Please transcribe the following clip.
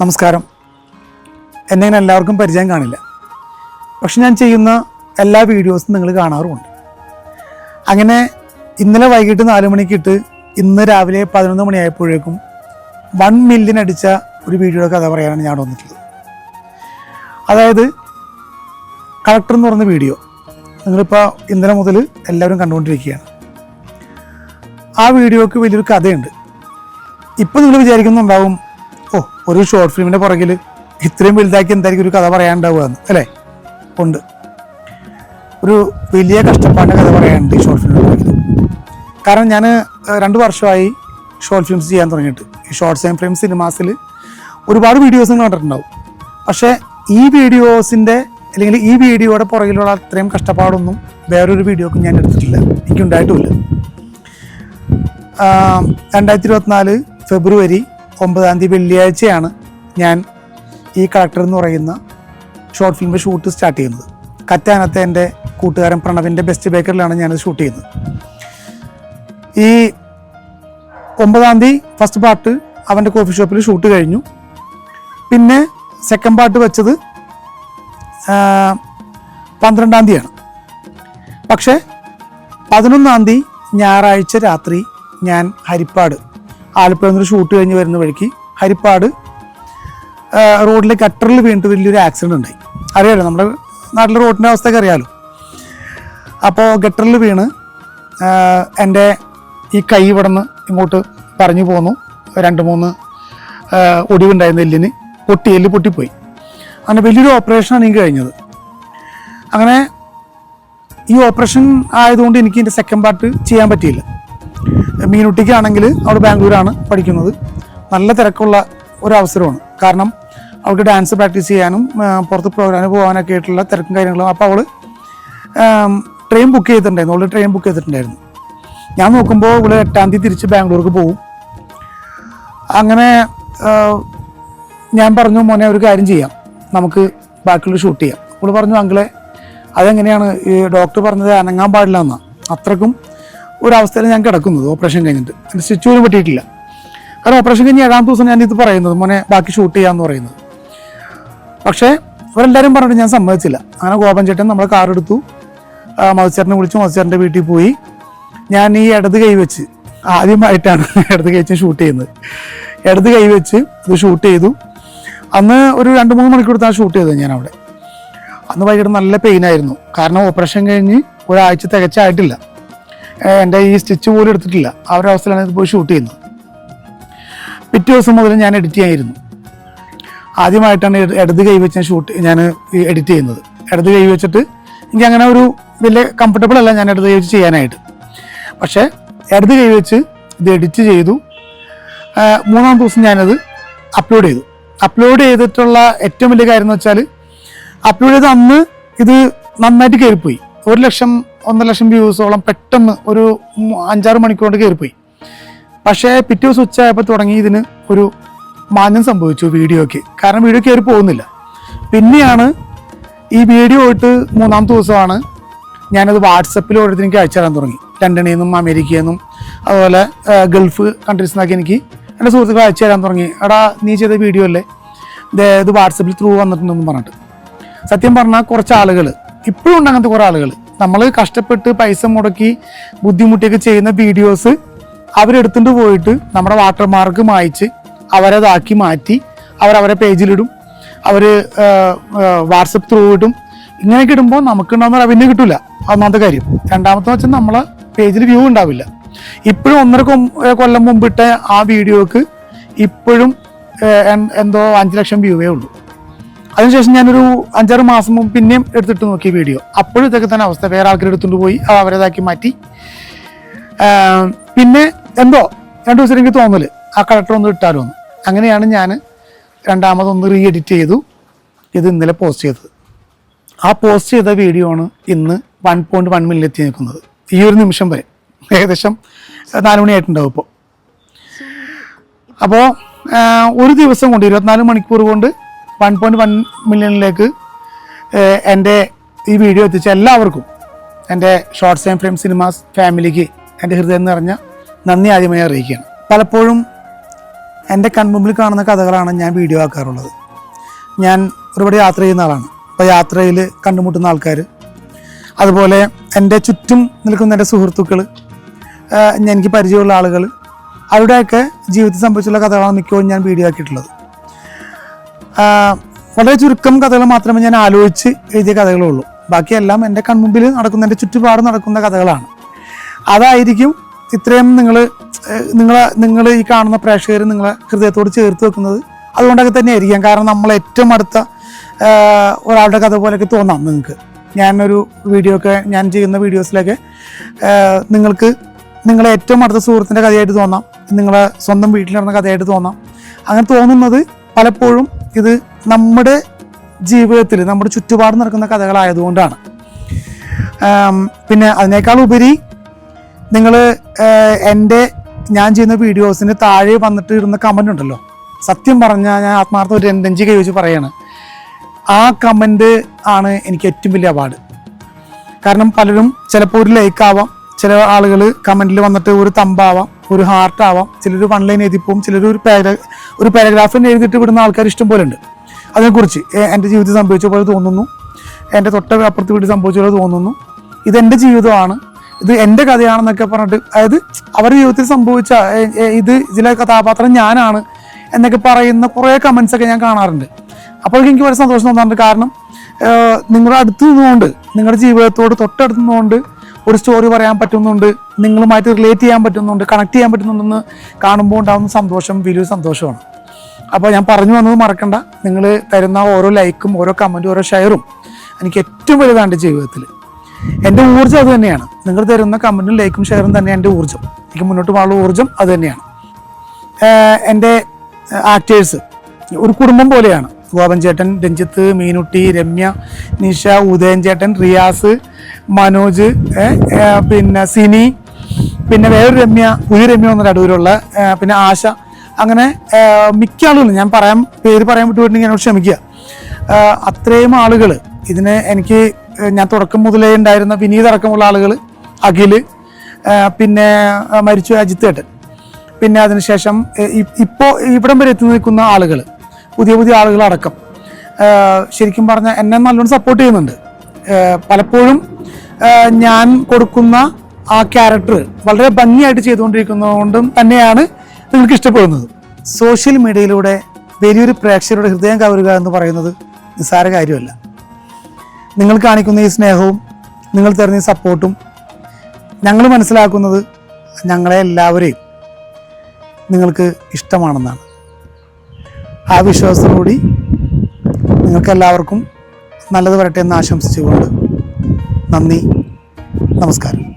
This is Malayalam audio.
നമസ്കാരം. എന്നെ എല്ലാവർക്കും പരിചയം കാണില്ല. പക്ഷെ ഞാൻ ചെയ്യുന്ന എല്ലാ വീഡിയോസും നിങ്ങൾ കാണാറുമുണ്ട്. അങ്ങനെ ഇന്നലെ വൈകിട്ട് നാല് മണിക്കിട്ട് ഇന്ന് രാവിലെ പതിനൊന്ന് മണിയായപ്പോഴേക്കും വൺ മില്യൻ അടിച്ച ഒരു വീഡിയോയുടെ കഥ പറയാനാണ് ഞാൻ വന്നിട്ടുള്ളത്. അതായത് കളക്ടർ എന്ന് പറഞ്ഞ വീഡിയോ നിങ്ങളിപ്പോൾ ഇന്നലെ മുതൽ എല്ലാവരും കണ്ടുകൊണ്ടിരിക്കുകയാണ്. ആ വീഡിയോക്ക് വലിയൊരു കഥയുണ്ട്. ഇപ്പം നിങ്ങൾ വിചാരിക്കുന്നുണ്ടാവും ഓ ഒരു ഷോർട്ട് ഫിലിമിന്റെ പുറകിൽ ഇത്രയും വലുതാക്കി എന്തായിരിക്കും ഒരു കഥ പറയാനുണ്ടാവുക എന്ന് അല്ലേ? ഉണ്ട്. ഒരു വലിയ കഷ്ടപ്പാടിന്റെ കഥ പറയാനുണ്ട് ഈ ഷോർട്ട് ഫിലിമിന്റെ പുറകിൽ കാരണം ഞാൻ രണ്ട് വർഷമായി ഷോർട്ട് ഫിലിംസ് ചെയ്യാൻ തുടങ്ങിയിട്ട്. ഈ ഷോർട്ട്സ് ആൻഡ് ഫിലിം സിനിമാസിൽ ഒരുപാട് വീഡിയോസ് നിങ്ങൾ കണ്ടിട്ടുണ്ടാവും. പക്ഷേ ഈ വീഡിയോസിന്റെ അല്ലെങ്കിൽ ഈ വീഡിയോയുടെ പുറകിലുള്ള അത്രയും കഷ്ടപ്പാടൊന്നും വേറൊരു വീഡിയോക്കും ഞാൻ എടുത്തിട്ടില്ല. എനിക്കുണ്ടായിട്ടുമില്ല രണ്ടായിരത്തി ഇരുപത്തിനാല് ഫെബ്രുവരി ഒമ്പതാം തീയതി വെള്ളിയാഴ്ചയാണ് ഞാൻ ഈ കളക്ടർ എന്ന് പറയുന്ന ഷോർട്ട് ഫിലിം ഷൂട്ട് സ്റ്റാർട്ട് ചെയ്യുന്നത്. കറ്റാനത്തെ എന്റെ കൂട്ടുകാരൻ പ്രണവിന്റെ ബെസ്റ്റ് ബേക്കറിലാണ് ഞാനത് ഷൂട്ട് ചെയ്യുന്നത്. ഈ ഒമ്പതാം തീയതി ഫസ്റ്റ് പാർട്ട് അവന്റെ കോഫി ഷോപ്പിൽ ഷൂട്ട് കഴിഞ്ഞു. പിന്നെ സെക്കൻഡ് പാർട്ട് വെച്ചത് പന്ത്രണ്ടാം തീയതിയാണ്. പക്ഷേ പതിനൊന്നാം തീയതി ഞായറാഴ്ച രാത്രി ഞാൻ ഹരിപ്പാട് ആലപ്പുഴ നിന്ന് ഷൂട്ട് കഴിഞ്ഞ് വരുന്ന വഴിക്ക് ഹരിപ്പാട് റോഡിലെ ഗട്ടറിൽ വീണിട്ട് വലിയൊരു ആക്സിഡന്റ് ഉണ്ടായി. അറിയാലോ നമ്മുടെ നാട്ടിലെ റോഡിന്റെ അവസ്ഥയൊക്കെ അറിയാലോ. അപ്പോൾ ഗട്ടറിൽ വീണ് എന്റെ ഈ കൈ ഇവിടെ നിന്ന് ഇങ്ങോട്ട് പറഞ്ഞു പോന്നു. രണ്ട് മൂന്ന് ഒടിവുണ്ടായിരുന്നു എല്ലിന് പൊട്ടി എല്ല് പൊട്ടിപ്പോയി. അങ്ങനെ വലിയൊരു ഓപ്പറേഷനാണ് എനിക്ക് കഴിഞ്ഞത്. അങ്ങനെ ഈ ഓപ്പറേഷൻ ആയതുകൊണ്ട് എനിക്ക് എന്റെ സെക്കൻഡ് പാർട്ട് ചെയ്യാൻ പറ്റിയില്ല. മീനുട്ടിക്കാണെങ്കിൽ അവൾ ബാംഗ്ലൂരാണ് പഠിക്കുന്നത്. നല്ല തിരക്കുള്ള ഒരു അവസരമാണ് കാരണം അവൾക്ക് ഡാൻസ് പ്രാക്ടീസ് ചെയ്യാനും പുറത്ത് പ്രോഗ്രാമിന് പോകാനൊക്കെ ആയിട്ടുള്ള തിരക്കും കാര്യങ്ങളും. അപ്പോൾ അവൾ ട്രെയിൻ ബുക്ക് ചെയ്തിട്ടുണ്ടായിരുന്നു. അവൾ ട്രെയിൻ ബുക്ക് ചെയ്തിട്ടുണ്ടായിരുന്നു. ഞാൻ നോക്കുമ്പോൾ ഇവൾ എട്ടാം തീയതി തിരിച്ച് ബാംഗ്ലൂർക്ക് പോകും. അങ്ങനെ ഞാൻ പറഞ്ഞു മോനെ ഒരു കാര്യം ചെയ്യാം. നമുക്ക് ബാക്കിയുള്ള ഷൂട്ട് ചെയ്യാം. അവൾ പറഞ്ഞു അങ്കിളെ അതെങ്ങനെയാണ്? ഈ ഡോക്ടർ പറഞ്ഞത് അനങ്ങാൻ പാടില്ല എന്നാണ് അത്രക്കും ഒരു അവസ്ഥയിൽ ഞാൻ കിടക്കുന്നത് ഓപ്പറേഷൻ കഴിഞ്ഞിട്ട്. എന്റെ സ്റ്റിച്ച് പോലും പറ്റിയിട്ടില്ല കാരണം ഓപ്പറേഷൻ കഴിഞ്ഞ് ഏഴാം ദിവസം ഞാൻ ഇത് പറയുന്നത് മോനെ ബാക്കി ഷൂട്ട് ചെയ്യാമെന്ന് പറയുന്നത്. പക്ഷേ ഇവരെല്ലാവരും പറഞ്ഞിട്ട് ഞാൻ സമ്മതിച്ചില്ല. അങ്ങനെ ഗോപൻ ചേട്ടൻ നമ്മളെ കാർ എടുത്തു. മത്സ്യറിനെ വിളിച്ചു മത്സ്യറിന്റെ വീട്ടിൽ പോയി. ഞാൻ ഈ ഇടത് കൈ വെച്ച് ആദ്യമായിട്ടാണ് ഇടത് കൈ വെച്ച് ഷൂട്ട് ചെയ്യുന്നത്. ഇടത് കൈ വെച്ച് ഇത് ഷൂട്ട് ചെയ്തു. അന്ന് ഒരു രണ്ട് മൂന്ന് മണിക്കൂർ എടുത്താണ് ഷൂട്ട് ചെയ്തത് ഞാൻ അവിടെ. അന്ന് വൈകിട്ട് നല്ല പെയിൻ ആയിരുന്നു. കാരണം ഓപ്പറേഷൻ കഴിഞ്ഞ് ഒരാഴ്ച തികച്ചായിട്ടില്ല. എന്റെ ഈ സ്റ്റിച്ച് പോലും എടുത്തിട്ടില്ല. ആ ഒരു അവസ്ഥയിലാണ് ഇത് പോയി ഷൂട്ട് ചെയ്യുന്നത്. പിറ്റേ ദിവസം മുതൽ ഞാൻ എഡിറ്റ് ചെയ്യായിരുന്നു. ആദ്യമായിട്ടാണ് ഇട- ഇടത് കൈ വെച്ച് ഞാൻ ഷൂട്ട് ഞാൻ എഡിറ്റ് ചെയ്യുന്നത്. ഇടത് കൈ വെച്ചിട്ട് എനിക്ക് അങ്ങനെ ഒരു വലിയ കംഫർട്ടബിൾ അല്ല ഞാൻ ഇടത് കൈ വെച്ച് ചെയ്യാനായിട്ട്. പക്ഷേ ഇടത് കൈ വെച്ച് ഇത് എഡിറ്റ് ചെയ്തു. മൂന്നാം ദിവസം ഞാനത് അപ്ലോഡ് ചെയ്തു. അപ്ലോഡ് ചെയ്തിട്ടുള്ള ഏറ്റവും വലിയ കാര്യം എന്ന് വെച്ചാൽ അപ്ലോഡ് ചെയ്ത് അന്ന് ഇത് നന്നായിട്ട് കയറിപ്പോയി. ഒരു ലക്ഷം ഒന്നര ലക്ഷം വ്യൂസോളം പെട്ടെന്ന് ഒരു അഞ്ചാറ് മണിക്കൂർ കൊണ്ട് കയറിപ്പോയി പക്ഷേ പിറ്റേ ദിവസം ഉച്ചയായപ്പോൾ തുടങ്ങി ഇതിന് ഒരു മാന്യം സംഭവിച്ചു വീഡിയോയ്ക്ക് കാരണം വീഡിയോ കയറി പോകുന്നില്ല. പിന്നെയാണ് ഈ വീഡിയോ ഇട്ട് മൂന്നാമത്തെ ദിവസമാണ് ഞാനത് വാട്സപ്പിൽ ഓരോരുത്തരും എനിക്ക് അയച്ചു തരാൻ തുടങ്ങി. ലണ്ടനിൽ നിന്നും അമേരിക്കയിൽ നിന്നും അതുപോലെ ഗൾഫ് കൺട്രീസിൽ നിന്നൊക്കെ എനിക്ക് എന്റെ സുഹൃത്തുക്കൾ അയച്ചു തരാൻ തുടങ്ങി. എടാ നീ ചെയ്ത വീഡിയോ അല്ലേ? ഇത് വാട്സപ്പിൽ ത്രൂ വന്നിട്ടുണ്ടെന്ന് പറഞ്ഞിട്ട്. സത്യം പറഞ്ഞാൽ കുറച്ച് ആളുകൾ ഇപ്പോഴും ഉണ്ട് അങ്ങനത്തെ കുറേ ആളുകൾ നമ്മൾ കഷ്ടപ്പെട്ട് പൈസ മുടക്കി ബുദ്ധിമുട്ടിയൊക്കെ ചെയ്യുന്ന വീഡിയോസ് അവരെടുത്തുകൊണ്ട് പോയിട്ട് നമ്മുടെ വാട്ടർമാർക്ക് മായ്ച്ച് അവരതാക്കി മാറ്റി അവരവരെ പേജിലിടും അവർ വാട്സപ്പ് ത്രൂ ഇടും. ഇങ്ങനെയൊക്കെ ഇടുമ്പോൾ നമുക്കുണ്ടാകുന്ന റവന്യൂ കിട്ടില്ല ഒന്നാമത്തെ കാര്യം. രണ്ടാമത്തെ വെച്ചാൽ നമ്മളെ പേജിൽ വ്യൂ ഉണ്ടാവില്ല. ഇപ്പോഴും ഒന്നര കൊല്ലം മുമ്പിട്ട ആ വീഡിയോക്ക് ഇപ്പോഴും എന്തോ അഞ്ച് ലക്ഷം വ്യൂവേ ഉള്ളൂ. അതിനുശേഷം ഞാനൊരു അഞ്ചാറ് മാസം മുമ്പ് പിന്നെയും എടുത്തിട്ട് നോക്കി വീഡിയോ. അപ്പോഴും ഇതൊക്കെ തന്നെ അവസ്ഥ. വേറെ ആൾക്കാർ എടുത്തുകൊണ്ട് പോയി അവരേതാക്കി മാറ്റി. പിന്നെ എന്തോ രണ്ടു ദിവസം എനിക്ക് തോന്നൽ ആ കളക്ടർ ഒന്ന് ഇട്ടാലോ എന്ന്. അങ്ങനെയാണ് ഞാൻ രണ്ടാമതൊന്ന് റീ എഡിറ്റ് ചെയ്തു. ഇത് ഇന്നലെ പോസ്റ്റ് ചെയ്തത്. ആ പോസ്റ്റ് ചെയ്ത വീഡിയോ ആണ് ഇന്ന് വൺ പോയിന്റ് വൺ മില്ലിൽ എത്തി നിൽക്കുന്നത്. ഈ ഒരു നിമിഷം വരെ. ഏകദേശം നാല് മണിയായിട്ടുണ്ടാവും ഇപ്പോൾ അപ്പോൾ ഒരു ദിവസം കൊണ്ട് ഇരുപത്തിനാല് മണിക്കൂർ കൊണ്ട് വൺ പോയിന്റ് വൺ മില്യണിലേക്ക് എന്റെ ഈ വീഡിയോ എത്തിച്ച എല്ലാവർക്കും എന്റെ ഷോർട്ട്സ് ആൻഡ് ഫ്രെയിം സിനിമാസ് ഫാമിലിക്ക് എന്റെ ഹൃദയം നിറഞ്ഞ നന്ദി ആദ്യമായി അറിയിക്കുകയാണ്. പലപ്പോഴും എന്റെ കൺമുമ്പിൽ കാണുന്ന കഥകളാണ് ഞാൻ വീഡിയോ ആക്കാറുള്ളത്. ഞാൻ ഒരുപാട് യാത്ര ചെയ്യുന്ന ആളാണ്. അപ്പോൾ യാത്രയിൽ കണ്ടുമുട്ടുന്ന ആൾക്കാർ അതുപോലെ എന്റെ ചുറ്റും നിൽക്കുന്ന എന്റെ സുഹൃത്തുക്കൾ എനിക്ക് പരിചയമുള്ള ആളുകൾ അവരുടെയൊക്കെ ജീവിതത്തിൽ സംഭവിച്ചുള്ള കഥകളാണ് മിക്കവാറും ഞാൻ വീഡിയോ ആക്കിയിട്ടുള്ളത്. വളരെ ചുരുക്കം കഥകൾ മാത്രമേ ഞാൻ ആലോചിച്ച് എഴുതിയ കഥകളുള്ളൂ. ബാക്കിയെല്ലാം എന്റെ കൺമുമ്പിൽ നടക്കുന്ന എന്റെ ചുറ്റുപാട് നടക്കുന്ന കഥകളാണ്. അതായിരിക്കും ഇത്രയും നിങ്ങൾ നിങ്ങൾ നിങ്ങൾ ഈ കാണുന്ന പ്രേക്ഷകർ നിങ്ങളെ ഹൃദയത്തോട് ചേർത്ത് വെക്കുന്നത്. അതുകൊണ്ടൊക്കെ തന്നെ ആയിരിക്കാം കാരണം നമ്മൾ ഏറ്റവും അടുത്ത ഒരാളുടെ കഥ പോലെയൊക്കെ തോന്നാം നിങ്ങൾക്ക്. ഞാനൊരു വീഡിയോ ഒക്കെ ഞാൻ ചെയ്യുന്ന വീഡിയോസിലൊക്കെ നിങ്ങൾക്ക് നിങ്ങളെ ഏറ്റവും അടുത്ത സുഹൃത്തിന്റെ കഥയായിട്ട് തോന്നാം. നിങ്ങളെ സ്വന്തം വീട്ടിൽ നടന്ന കഥയായിട്ട് തോന്നാം. അങ്ങനെ തോന്നുന്നത് പലപ്പോഴും ഇത് നമ്മുടെ ജീവിതത്തിൽ നമ്മുടെ ചുറ്റുപാട് നടക്കുന്ന കഥകളായതുകൊണ്ടാണ്. പിന്നെ അതിനേക്കാൾ ഉപരി നിങ്ങൾ എന്റെ ഞാൻ ചെയ്യുന്ന വീഡിയോസിന് താഴെ വന്നിട്ട് ഇടുന്ന കമന്റ് ഉണ്ടല്ലോ. സത്യം പറഞ്ഞാൽ ഞാൻ ആത്മാർത്ഥം ഒരു രണ്ടഞ്ച് കൈ വെച്ച് പറയാണ്. ആ കമന്റ് ആണ് എനിക്ക് ഏറ്റവും വലിയ അവാർഡ്. കാരണം പലരും ചിലപ്പോൾ ഒരു ലൈക്കാവാം ചില ആളുകൾ കമന്റിൽ വന്നിട്ട് ഒരു തമ്പാവാം ഒരു ഹാർട്ട് ആവാം ചിലർ വൺ ലൈൻ എഴുതിപ്പോവും ചിലർ ഒരു പാര ഒരു പാരഗ്രാഫിന് എഴുതിയിട്ട് വിടുന്ന ആൾക്കാർ ഇഷ്ടം പോലെ ഉണ്ട് അതിനെക്കുറിച്ച് എന്റെ ജീവിതത്തിൽ സംഭവിച്ച പോലെ തോന്നുന്നു. എന്റെ തൊട്ട അപ്പുറത്ത് വീട്ടിൽ സംഭവിച്ച പോലെ തോന്നുന്നു. ഇതെന്റെ ജീവിതമാണ്. ഇത് എന്റെ കഥയാണെന്നൊക്കെ പറഞ്ഞിട്ട് അതായത് അവരുടെ ജീവിതത്തിൽ സംഭവിച്ച ഇത് ഇതിലെ കഥാപാത്രം ഞാനാണ് എന്നൊക്കെ പറയുന്ന കുറേ കമൻസൊക്കെ ഞാൻ കാണാറുണ്ട്. അപ്പോൾ എനിക്ക് വളരെ സന്തോഷം തോന്നാറുണ്ട്. കാരണം നിങ്ങളുടെ അടുത്ത് നിന്നുകൊണ്ട് നിങ്ങളുടെ ജീവിതത്തോട് തൊട്ടടുത്ത് നിന്നുകൊണ്ട് ഒരു സ്റ്റോറി പറയാൻ പറ്റുന്നുണ്ട് നിങ്ങളുമായിട്ട് റിലേറ്റ് ചെയ്യാൻ പറ്റുന്നുണ്ട് കണക്ട് ചെയ്യാൻ പറ്റുന്നുണ്ടെന്ന് കാണുമ്പോൾ ഉണ്ടാകുന്ന സന്തോഷം വലിയ സന്തോഷമാണ്. അപ്പോൾ ഞാൻ പറഞ്ഞു വന്നത് മറക്കണ്ട. നിങ്ങൾ തരുന്ന ഓരോ ലൈക്കും ഓരോ കമന്റും ഓരോ ഷെയറും എനിക്ക് ഏറ്റവും വലുതാണ് ജീവിതത്തിൽ. എന്റെ ഊർജം അത് തന്നെയാണ്. നിങ്ങൾ തരുന്ന കമന്റും ലൈക്കും ഷെയറും തന്നെയാണ് എന്റെ ഊർജം. എനിക്ക് മുന്നോട്ട് പോകാനുള്ള ഊർജം അത് തന്നെയാണ്. എന്റെ ആക്ടേഴ്സ് ഒരു കുടുംബം പോലെയാണ്. ഗോപൻ ചേട്ടൻ രഞ്ജിത്ത് മീനുട്ടി രമ്യ നിഷ ഉദയൻ ചേട്ടൻ റിയാസ് മനോജ് പിന്നെ സിനി പിന്നെ വേറൊരു രമ്യ പുതിയ രമ്യ എന്നൊരു അടൂരുള്ള പിന്നെ ആശ. അങ്ങനെ മിക്ക ആളുകളും ഞാൻ പറയാൻ പേര് പറയാൻ വിട്ടുപോയിട്ടുണ്ടെങ്കിൽ എന്നോട് ക്ഷമിക്കുക. അത്രയും ആളുകൾ ഇതിന് എനിക്ക് ഞാൻ തുടക്കം മുതലേ ഉണ്ടായിരുന്ന വിനീത് അടക്കമുള്ള ആളുകൾ അഖിൽ പിന്നെ മരിച്ചു അജിത്ത് ഏട്ടൻ. പിന്നെ അതിനുശേഷം ഇപ്പോൾ ഇപ്പോ ഇവിടം വരെ എത്തി നിൽക്കുന്ന ആളുകൾ പുതിയ പുതിയ ആളുകളടക്കം. ശരിക്കും പറഞ്ഞാൽ എന്നെ നല്ലോണം സപ്പോർട്ട് ചെയ്യുന്നുണ്ട്. പലപ്പോഴും ഞാൻ കൊടുക്കുന്ന ആ ക്യാരക്ടർ വളരെ ഭംഗിയായിട്ട് ചെയ്തുകൊണ്ടിരിക്കുന്നതുകൊണ്ടും തന്നെയാണ് നിങ്ങൾക്ക് ഇഷ്ടപ്പെടുന്നത്. സോഷ്യൽ മീഡിയയിലൂടെ വലിയൊരു പ്രേക്ഷകരുടെ ഹൃദയം കവരുക എന്ന് പറയുന്നത് നിസ്സാര കാര്യമല്ല. നിങ്ങൾ കാണിക്കുന്ന ഈ സ്നേഹവും നിങ്ങൾ തരുന്ന ഈ സപ്പോർട്ടും ഞങ്ങൾ മനസ്സിലാക്കുന്നത് ഞങ്ങളെ എല്ലാവരെയും നിങ്ങൾക്ക് ഇഷ്ടമാണെന്നാണ്. ആ വിശ്വാസത്തോടുകൂടി നിങ്ങൾക്ക് എല്ലാവർക്കും നല്ലത് വരട്ടെ എന്ന് ആശംസിച്ചുകൊണ്ട് നന്ദി നമസ്കാരം.